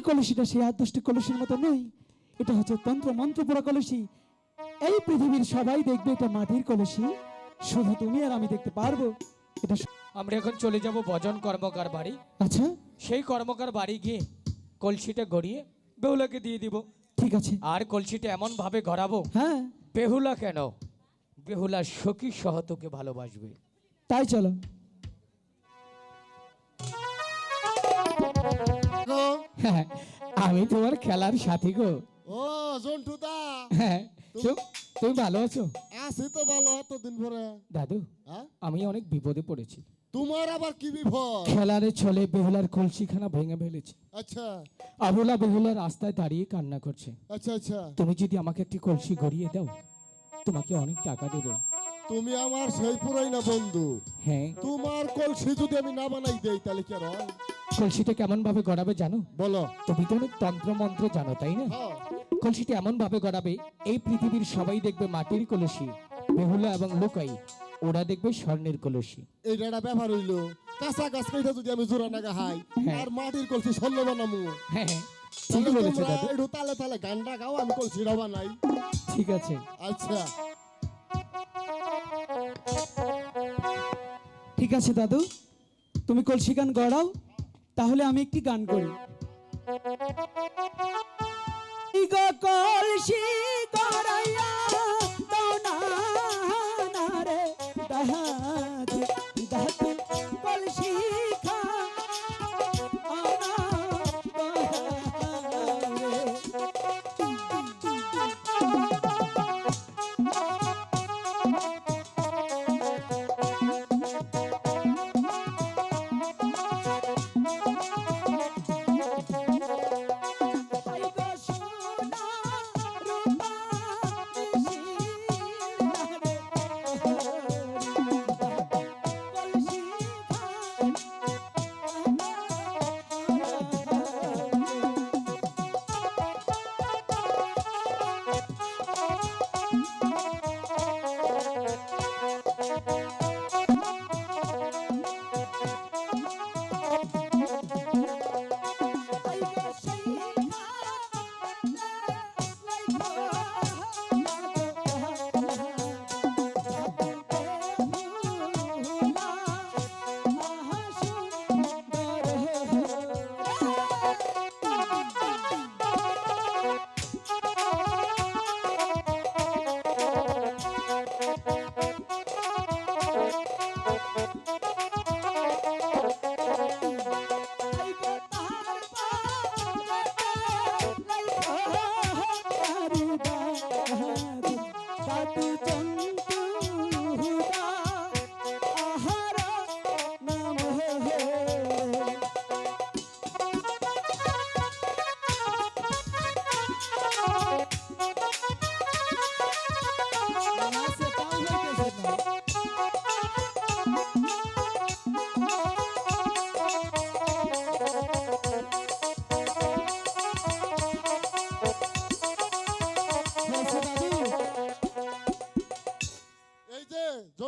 এই কলসিটা সেই আদৃষ্ট কলসির মতো নয় এটা হচ্ছে তন্ত্র মন্ত্র পোড়া কলসি। এই পৃথিবীর সবাই দেখবে এটা মাটির কলসি শুধু তুমি আর আমি দেখতে পারব। এটা আমরা এখন চলে যাব ভজন কর্মকার বাড়ি। আচ্ছা। সেই কর্মকার বাড়ি গিয়ে কলসিটা গড়িয়ে বেহুলাকে দিয়ে দিব। ঠিক আছে। আর কলসিটা এমন ভাবে গড়াবো হ্যাঁ। বেহুলা কেন? বেহুলা সখী সহ তোকে ভালোবাসবে। তাই চলো। আমি তোমার খেলার সাথী গো। ও জন্টু দা হ্যাঁ তুমি ভালো আছো? আছি তো ভালো এতদিন পরে। দাদু হ্যাঁ? আমি অনেক বিপদে পড়েছি। তোমার আবার কি বিপদ? খেলারে চলে বেহুলার কলসিখানা ভেঙে ফেলেছে। আচ্ছা। আবুলা বেহুলা রাস্তায় দাঁড়িয়ে কান্না করছে। আচ্ছা আচ্ছা। তুমি যদি আমাকে একটি কলসি গড়িয়ে দাও তোমাকে অনেক টাকা দেব। তুমি আমার সেই পুরাই না বন্ধু। হ্যাঁ। তোমার কলসি যদি আমি না বানাই দেই তাহলে কি আর হয়? কলসিটা কেমন ভাবে গড়াবে জানো? বলো। তুমি তো অনেক তন্ত্র মন্ত্র জানো তাই না? হ্যাঁ। কলসিটা এমন ভাবে গড়াবে এই পৃথিবীর সবাই দেখবে মাটির কলসি বেহুলা এবং লোকাই ওরা দেখবে স্বর্ণের কলসি। এইটা একটা ব্যাপার হইল। কাঁচা গাছ কেটে যদি আমি জোড়া নাগা হাই হ্যাঁ। আর মাটির কলসি স্বর্ণ বানামু। হ্যাঁ হ্যাঁ। ঠিকই বলেছ দাদু। একটু তালে তালে গানটা গাও আমি কলসিটা বানাই। ঠিক আছে। আচ্ছা। ঠিক আছে দাদু তুমি কলসি গান গড়াও তাহলে আমি একটি গান করি। কলসি গড়াইয়া রে, দাহাত,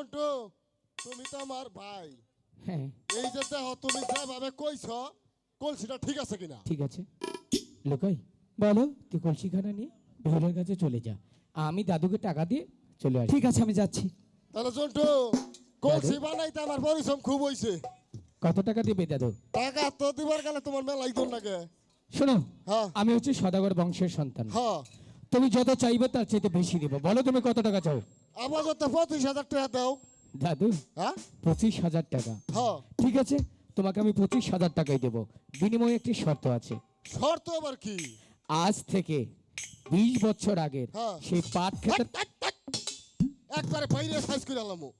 তুমি তো আমার ভাই। হ্যাঁ। এই যে দেহ তুমি যেভাবে কইছ কলসিটা ঠিক আছে কিনা? ঠিক আছে। লোকাই বলো তুই কলসিখানা নিয়ে বেহুলের কাছে চলে যা। আমি দাদুকে টাকা দিয়ে চলে আসি। ঠিক আছে আমি যাচ্ছি। তাহলে জন্টু কলসি বানাইতে আমার পরিশ্রম খুব হইছে। কত টাকা দিবে দাদু? টাকা তো দিবার গেলে তোমার মেলাই দূর লাগে শোনো হ্যাঁ। আমি হচ্ছে সদাগর বংশের সন্তান। হ্যাঁ। তুমি যত চাইবে তার চাইতে বেশি দেবো। বলো তুমি কত টাকা চাও? যত পঁচিশ হাজার টাকা দাও। দাদু হ্যাঁ? পঁচিশ হাজার টাকা। হ্যাঁ। ঠিক আছে তোমাকে আমি পঁচিশ হাজার টাকাই দেবো। বিনিময়ে একটি শর্ত আছে। শর্ত আবার কি? আজ থেকে বিশ বছর আগের হ্যাঁ। সেই পাট খেতে। একবারে বাইরে সাইজ করে আলামু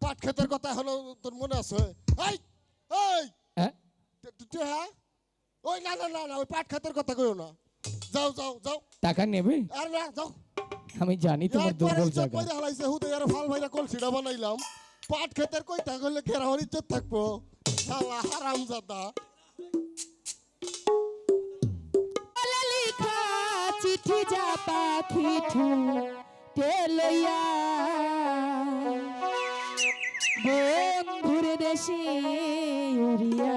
পাট ক্ষেতের কথা এখনও তোর মনে আছে? এই এই! হ্যাঁ? তু- হ্যাঁ? ওই না না না না ওই পাট ক্ষেতের কথা কইও না। যাও যাও যাও। টাকা নেবে? আর না যাও। আমি জানি তোমার দুর্বল জায়গা। কইরা হালাইছে হুদে আর ফাল ভাইরা কলসিটা বানাইলাম। পাট ক্ষেতের কইতা কইলে কেরাহর ইজ্জত থাকব। শালা হারাম জাদা লেখা চিঠি যা পাখি ঠুটে লইয়া। বন্ধুর দেশে উড়িয়া।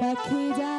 পাখি যা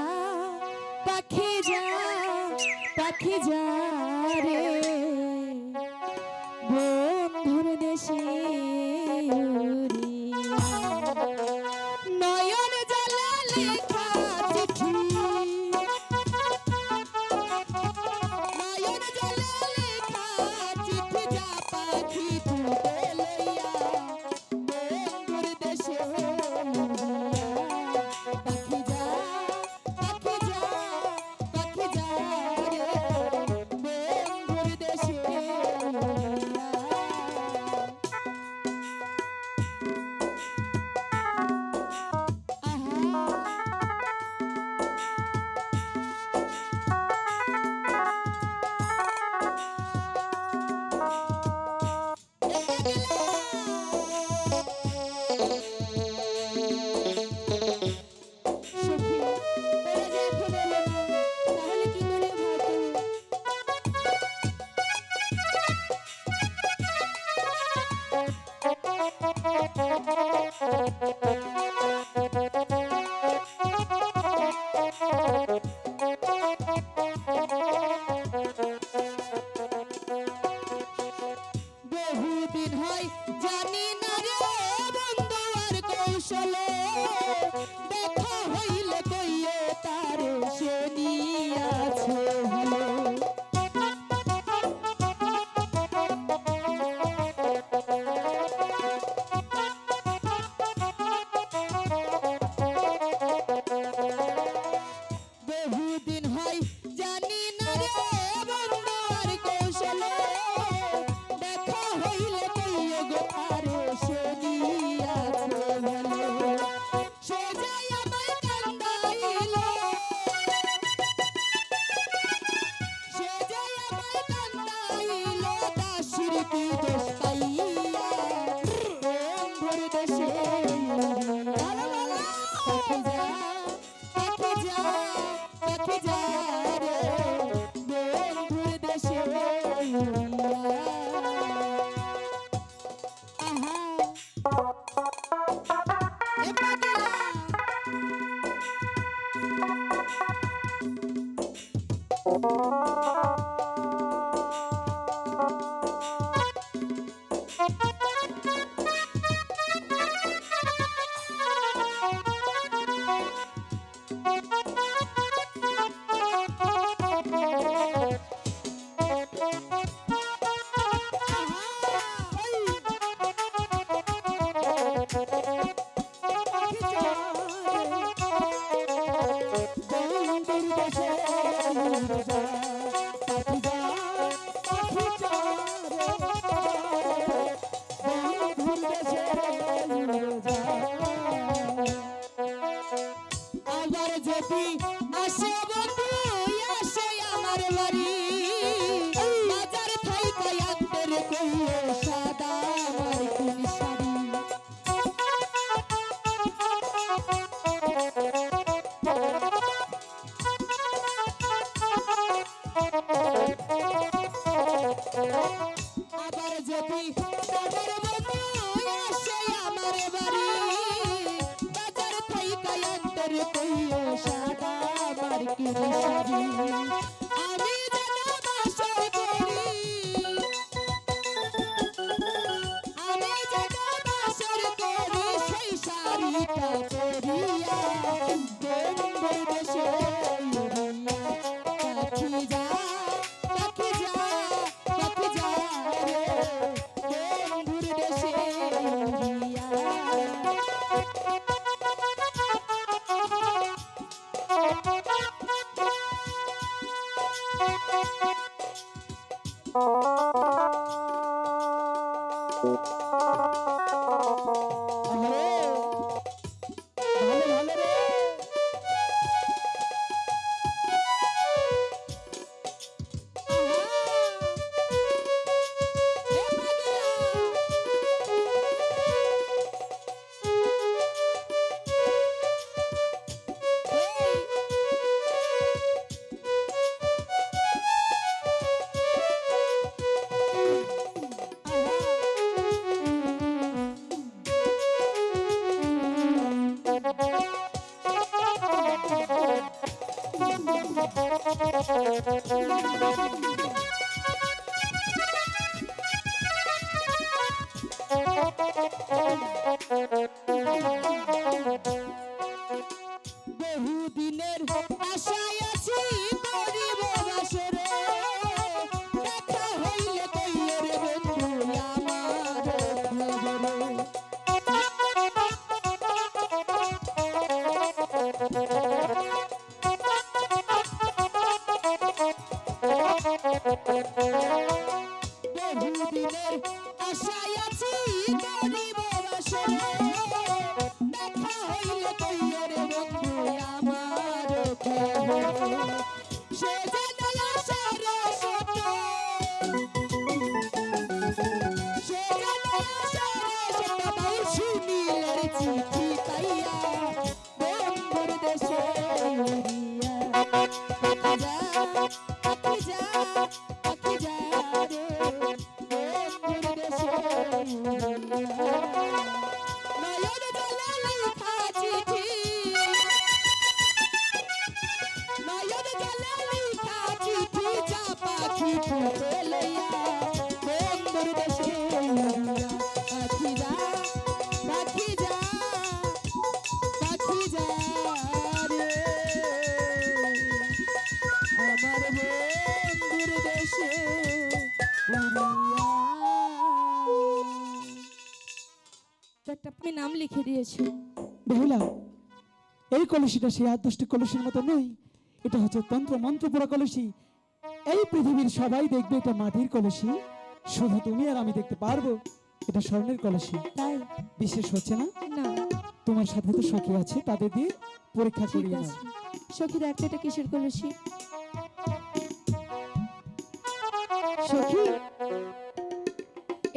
আমার বন্ধুর দেশে উড়িয়া আপনি নাম লিখে দিয়েছি বেহুলা এই কলসিটা সেই কলসির মতো নয়। এটা হচ্ছে তন্ত্র মন্ত্র পড়া কলসি। এই পৃথিবীর সবাই দেখবে এটা মাটির কলসি। শুধু তুমি আর আমি দেখতে পারব এটা স্বর্ণের কলসি। তাই? বিশেষ হচ্ছে না? না। তোমার সাথে তো সখী আছে তাদের দিয়ে পরীক্ষা করিয়ে নাও এটা কিসের কলসি? সখী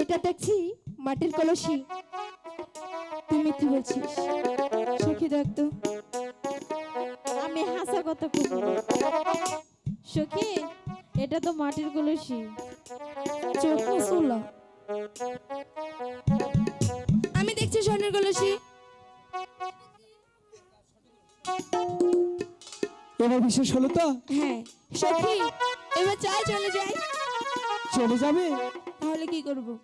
এটা দেখছি মাটির কলসি। তুই মিথ্যে বলছিস? সখী দেখতো আমি হাসা কথা কব সখী এটা তো মাটির কলসি। চোখ মুসুলা আমি দেখছি স্বর্ণের কলসি। এবার বিশেষ হলো তো? হ্যাঁ। সখী এবার চাই চলে যাই। চলে যাবে? তাহলে কি করব?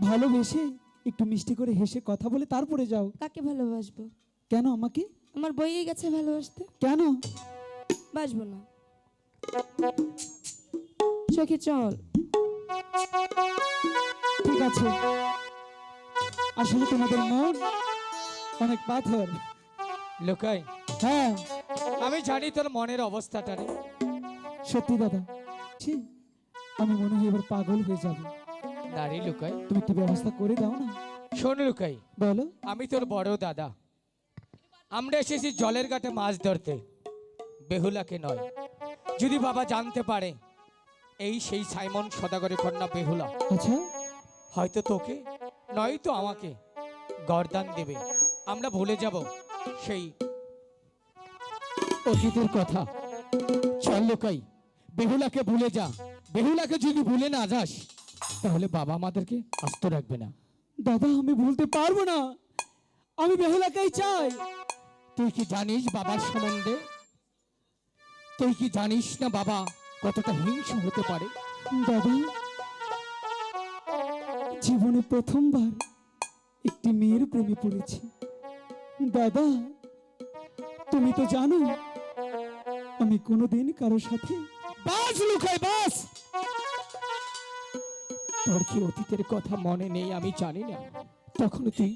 ভালোবেসে একটু মিষ্টি করে হেসে কথা বলে তারপরে যাও। কাকে ভালোবাসবো? কেন আমাকে? আমার বইয়ে গেছে ভালোবাসতে। কেন? বাসবো না। সখী চল। ঠিক আছে। আসলে তোমাদের মন অনেক পাথর। লোকাই হ্যাঁ। আমি জানি তোর মনের অবস্থাটা রে। সত্যি দাদা। ছি, আমি মনে হয় এবার পাগল হয়ে যাব। নারী লুকাই। তুমি একটু ব্যবস্থা করে দাও না। শোন লুকাই বলো। আমি তোর বড় দাদা। আমরা এসেছি জলের ঘাটে মাছ ধরতে। বেহুলাকে নয় যদি বাবা জানতে পারে এই সেই সাইমন সদাগরের কন্যা বেহুলা। আচ্ছা। হয়তো তোকে নয়তো আমাকে গরদান দেবে। আমরা ভুলে যাব সেই অতীতের কথা। চল লোকাই বেহুলাকে ভুলে যা। বেহুলাকে যদি ভুলে না যাস তাহলে বাবা আমাদেরকে আস্ত রাখবে না। দাদা আমি ভুলতে পারব না। আমি বেহুলাকেই চাই। তুই কি জানিস বাবার সম্বন্ধে? তুই কি জানিস না বাবা কতটা হিংস্র হতে পারে? দাদা জীবনে প্রথমবার একটি মেয়ের প্রেমে পড়েছি। দাদা তুমি তো জানো আমি কোনোদিন কারোর সাথে বাস লুকাই বাস তোর কি অতীতের কথা মনে নেই আমি জানি না। তখন তুই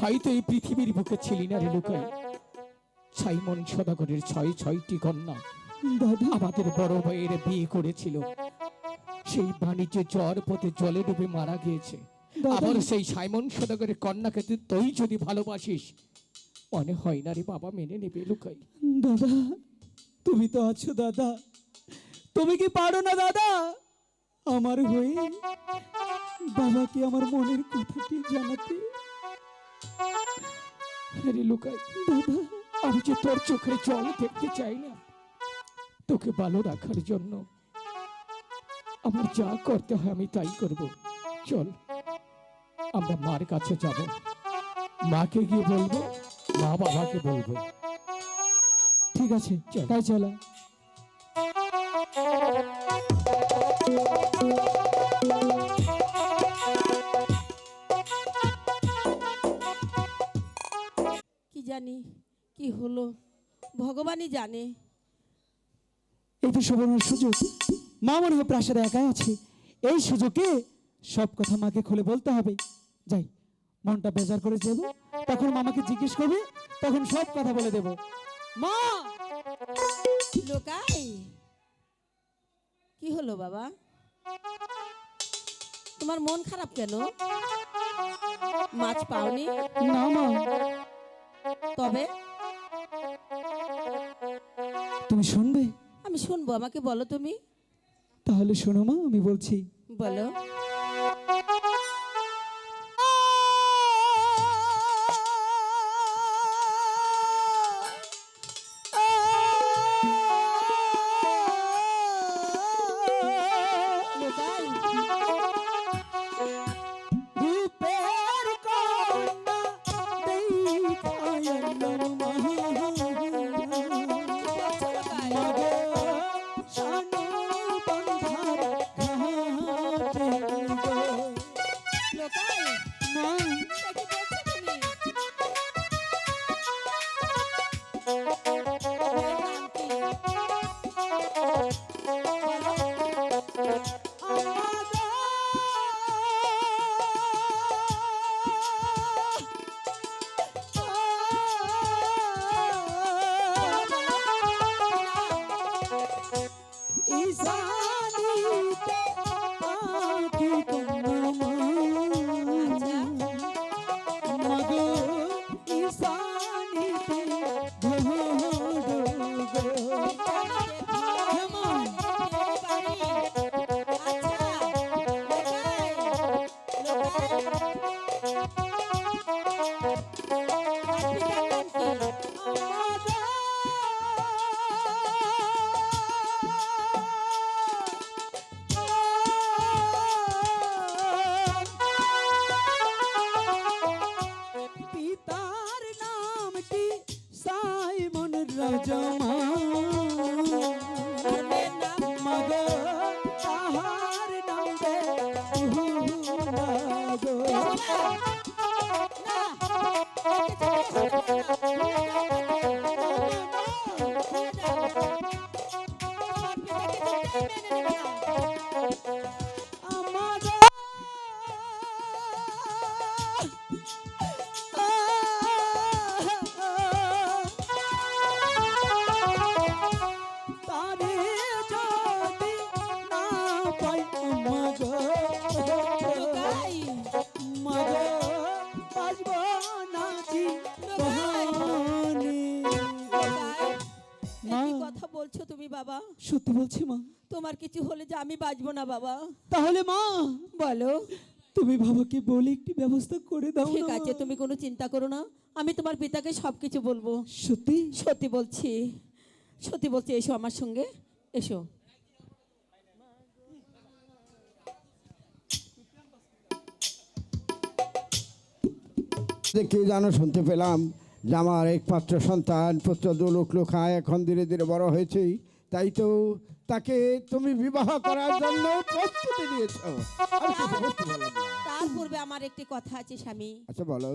হয়তো এই পৃথিবীর বুকে ছিলি না রে লুকাই। সাইমন সদাগরের ছয় ছয়টি কন্যা। আমাদের বড় ভাইয়ের বিয়ে করেছিল। সেই বাণিজ্য জ্বর পথে জলে ডুবে মারা গিয়েছে। আবার সেই সাইমন সদাগরের কন্যাকে তুই তুই যদি ভালোবাসিস মনে হয় না রে বাবা মেনে নেবে লুকাই। দাদা তুমি তো আছো দাদা। তুমি কি পারো না, দাদা? আমার হয়ে বাবাকে আমার মনের কথাটি জানাতে। লুকাই, দাদা, আমি যে তোর চোখের জল দেখতে চাই না, তোকে ভালো রাখার জন্য আমার যা করতে হয় আমি তাই করব। চল, আমরা মার কাছে যাব। মাকে গিয়ে বলব, মা বাবাকে বলব। ঠিক আছে। তাই চলা। জানি কি হলো। ভগবানই জানে। এই তো সুবর্ণের সুযোগ। মা মনে হয় প্রাসাদে একাই আছে। এই সুযোগে সব কথা মাকে খুলে বলতে হবে। যাই মনটা বেজার করে দেব। তখন মামাকে জিজ্ঞেস করবে তখন সব কথা বলে দেব। মা! লোকাই! কি হলো বাবা? তোমার মন খারাপ কেন? মাছ পাওনি? না মা। তবে তুমি শুনবে? আমি শুনব আমাকে বলো তুমি। তাহলে শোনো মা আমি বলছি। বলো। সাইমন বলছো তুমি বাবা? সত্যি বলছি মা। তোমার কিছু হলে যে আমি বাঁচবো না বাবা। তাহলে মা বলো। তুমি বাবাকে বলে একটি ব্যবস্থা করে দাও ঠিক আছে তুমি কোনো চিন্তা করো না। আমি তোমার পিতাকে সব কিছু বলব। সত্যি? সত্যি বলছি। সত্যি বলছি এসো আমার সঙ্গে। এসো। কি জানো শুনতে পেলাম। যে আমার একমাত্র সন্তান পুত্র দুলুক লোখায় এখন ধীরে ধীরে বড় হয়েছে তাই তো তাকে তুমি বিবাহ করার জন্য প্রস্তুতি নিয়েছ। না। তার পূর্বে আমার একটি কথা আছে স্বামী। আচ্ছা বলো।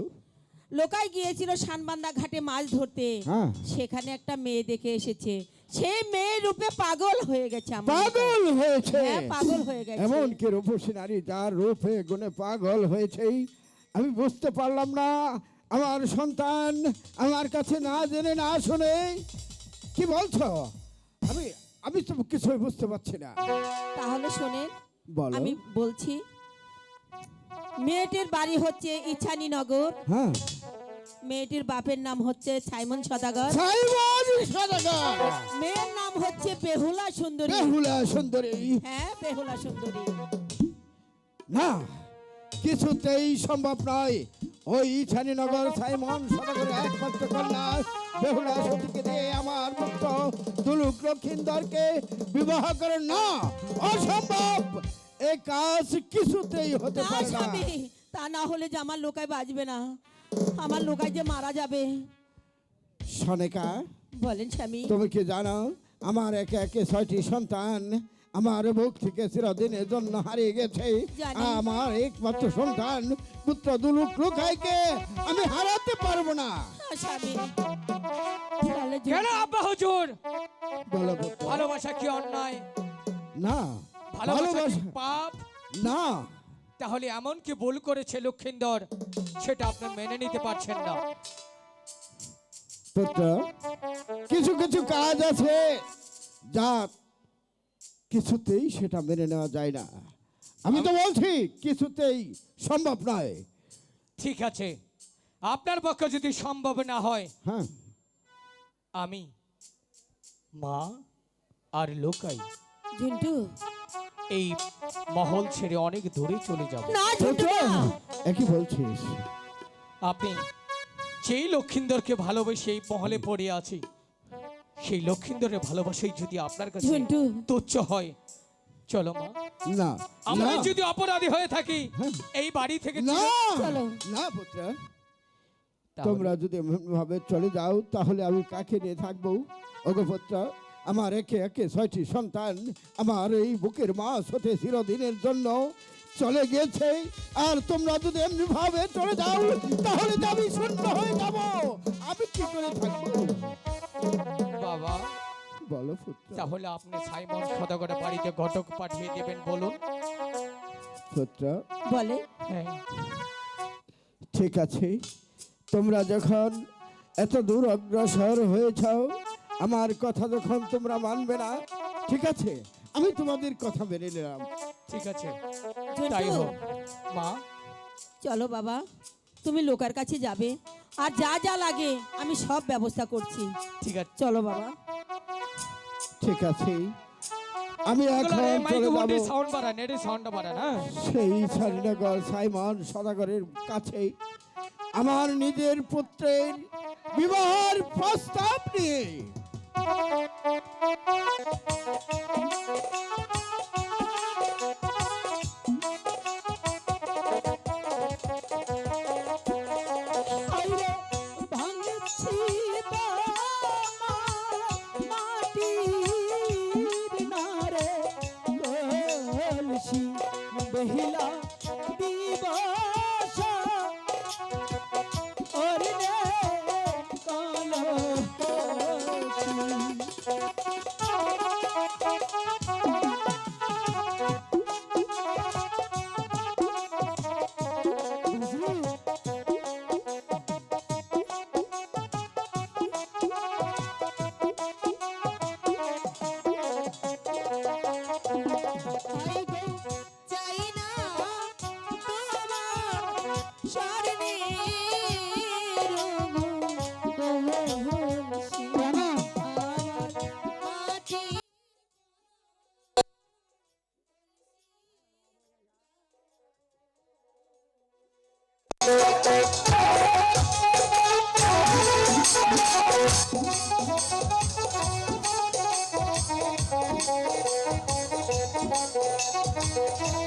লোকাই গিয়েছিল সানবান্দা ঘাটে মাছ ধরতে। হ্যাঁ। সেখানে একটা মেয়ে দেখে এসেছে। সেই মেয়ে রূপে পাগল হয়ে গেছে পাগল হয়েছে। হ্যাঁ পাগল হয়ে গেছে। এমন কি রূপসী নারী যার রূপে গুণে পাগল হয়েছেই। আমি বুঝতে পারলাম না আমার সন্তান আমার কাছে না জেনে না শুনে কি বলছো? আমি আমি তো কিছুই বুঝতে পারছি না। তাহলে শোনেন বলো। আমি বলছি মেয়েটির বাড়ি হচ্ছে ইছানি নগর। হ্যাঁ। মেয়েটির বাপের নাম হচ্ছে সাইমন সদাগর। সাইমন সদাগর। মেয়ের নাম হচ্ছে বেহুলা সুন্দরী। বেহুলা সুন্দরী। হ্যাঁ বেহুলা সুন্দরী। না কিছুতেই সম্ভব নয়। ওই ছানিনগর সাইমন সদাগরের একমাত্র কন্যা বেহুলা সতীকে দিয়ে আমার পুত্র দুলুক লক্ষিন্দরকে বিবাহ করেন না অসম্ভব! এ কাজ কিছুতেই হতে না পারে না। স্বামী তা না হলে যে আমার লোকায় বাঁচবে না। আমার লোকায় যে মারা যাবে। সনেকা বলেন স্বামী। তুমি কি জানো আমার একে একে ছয়টি সন্তান আমার বুক থেকে চিরদিনের জন্য হারিয়ে গেছে। আমার একমাত্র সন্তান পুত্র দুলুক লুকাইকে আমি হারাতে পারব না। কেন আব্বা হুজুর? ভালোবাসা কি অন্যায়? না ভালোবাসা ভালোবাসা পাপ? না। তাহলে এমন কি ভুল করেছে লক্ষিন্দর? সেটা আপনি মেনে নিতে পারছেন না। পুত্র কিছু কিছু কাজ আছে যা কিছুতেই সেটা মেনে নেওয়া যায় না। আমি তো বলছি কিছুতেই সম্ভব নয়। ঠিক আছে। আপনার পক্ষে যদি সম্ভব না হয় হ্যাঁ। আমি মা আর লোকাই ঝন্টু। এই মহল ছেড়ে অনেক দূরে চলে যাব। না ঝন্টু একই বলছিস? আপনি যেই লক্ষিন্দরকে ভালোবেসে এই মহলে পড়ে আছি সেই লক্ষিন্দরের ভালোবাসাই যদি আপনার কাছে ঝন্টু। তুচ্ছ হয় চলো মা। না আমরা না, যদি অপরাধী হয়ে থাকি হ্যাঁ। এই বাড়ি থেকে না। চলো। না পুত্র। তাহলে- তোমরা যদি ভাবে চলে যাও তাহলে আমি কাকে নিয়ে থাকব? ওগো পুত্র আমার একে একে ছয়টি সন্তান আমার এই বুকের মাছ হতে চিরদিনের জন্য চলে গেছে। আর তোমরা যদি এমনি ভাবে চলে যাও তাহলে তো আমি শূন্য হয়ে যাব। আমি কি করে থাকব? বাবা। বলো পুত্র তাহলে আপনি সাইমন সদাগরের বাড়িতে ঘটক পাঠিয়ে দেবেন বলুন। পুত্র বলে। হ্যাঁ। ঠিক আছে। তোমরা যখন এত দূর অগ্রসর হয়েছ আমার কথা যখন তোমরা মানবে না ঠিক আছে আমি তোমাদের কথা মেনে নিলাম। ঠিক আছে। তাই হোক। মা। চলো বাবা তুমি লোকার কাছে যাবে। আর যা যা লাগে আমি সব ব্যবস্থা করছি। ঠিক আছে। চলো বাবা। ঠিক আছে। আমি এখন চলে যাব। সাউন্ড বাড়ান এটি সাউন্ডটা বাড়ান হ্যাঁ? সেই শ্রীনগর সাইমন সদাগরের কাছে। আমার নিজের পুত্রের বিবাহের প্রস্তাব নিয়ে। আচ্ছা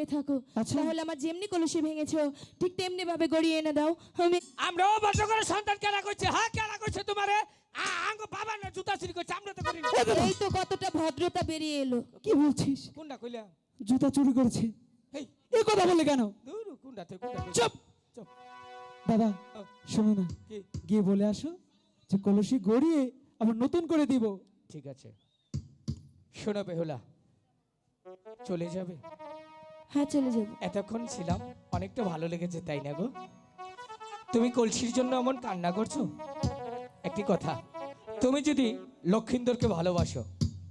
হয়ে থাকো। আচ্ছা। তাহলে আমার যেমনি কলসি ভেঙেছো ঠিক তেমনি ভাবে গড়িয়ে এনে দাও। আমি আমরাও ভদ্র করে সন্তান কেনা করছে হ্যাঁ কেনা করছে তোমারে? আ- আঙ্গ বাবা না জুতা চুরি করছে আমরা তো করিনি। এই তো কতটা ভদ্রতা বেরিয়ে এলো। কি বলছিস? কোনটা কইলা? জুতা চুরি করেছে। এই এ কথা বলে কেন? দূর কোনটা থেকে কোনটা চুপ! চুপ। দাদা ও, শোনো না। কি? গিয়ে বলে আসো যে কলসি গড়িয়ে আবার নতুন করে দিব। ঠিক আছে। শোনো বেহুলা চলে যাবে। হ্যাঁ চলে যাব। এতক্ষণ ছিলাম অনেকটা ভালো লেগেছে তাই না গো? তুমি কলসির জন্য এমন কান্না করছ? একটি কথা তুমি যদি লক্ষিন্দরকে ভালোবাসো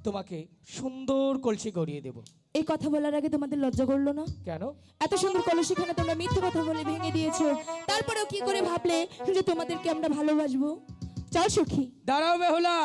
তোমাকে সুন্দর কলসি গড়িয়ে দেব। এই কথা বলার আগে তোমাদের লজ্জা করল না? কেন? এত সুন্দর কলসিখানে তোমরা মিথ্যে কথা বলে ভেঙে দিয়েছ। তারপরেও কি করে ভাবলে যে তোমাদেরকে আমরা ভালোবাসবো? চল সখী। দাঁড়াও বেহুলা!